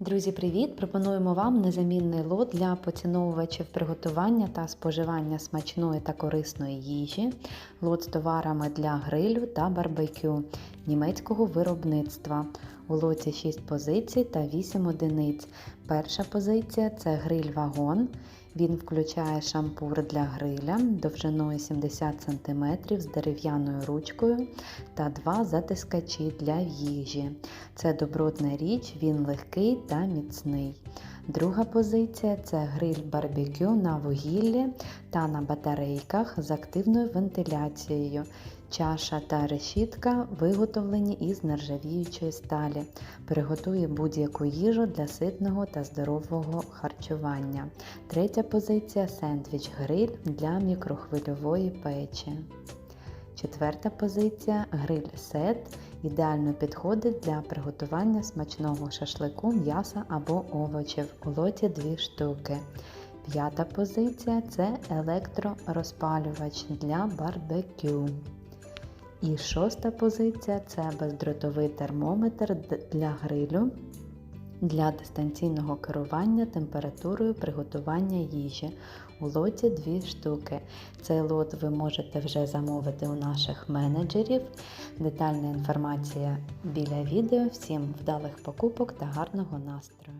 Друзі, привіт! Пропонуємо вам незамінний лот для поціновувачів приготування та споживання смачної та корисної їжі, лот з товарами для грилю та барбекю німецького виробництва. У лоті 6 позицій та 8 одиниць. Перша позиція це гриль-вагон. Він включає шампур для гриля довжиною 70 см з дерев'яною ручкою та два затискачі для їжі. Це добротна річ, він легкий та міцний. Друга позиція це гриль барбекю на вугіллі та на батарейках з активною вентиляцією. Чаша та решітка виготовлені із нержавіючої сталі. Приготує будь-яку їжу для ситного та здорового харчування. Третя позиція сендвіч гриль для мікрохвильової печі. Четверта позиція гриль-сет ідеально підходить для приготування смачного шашлику, м'яса або овочів. У лоті 2 штуки. П'ята позиція це електророзпалювач для барбекю. І шоста позиція це бездротовий термометр для грилю для дистанційного керування температурою приготування їжі. У лоті 2 штуки. Цей лот ви можете вже замовити у наших менеджерів. Детальна інформація біля відео. Всім вдалих покупок та гарного настрою!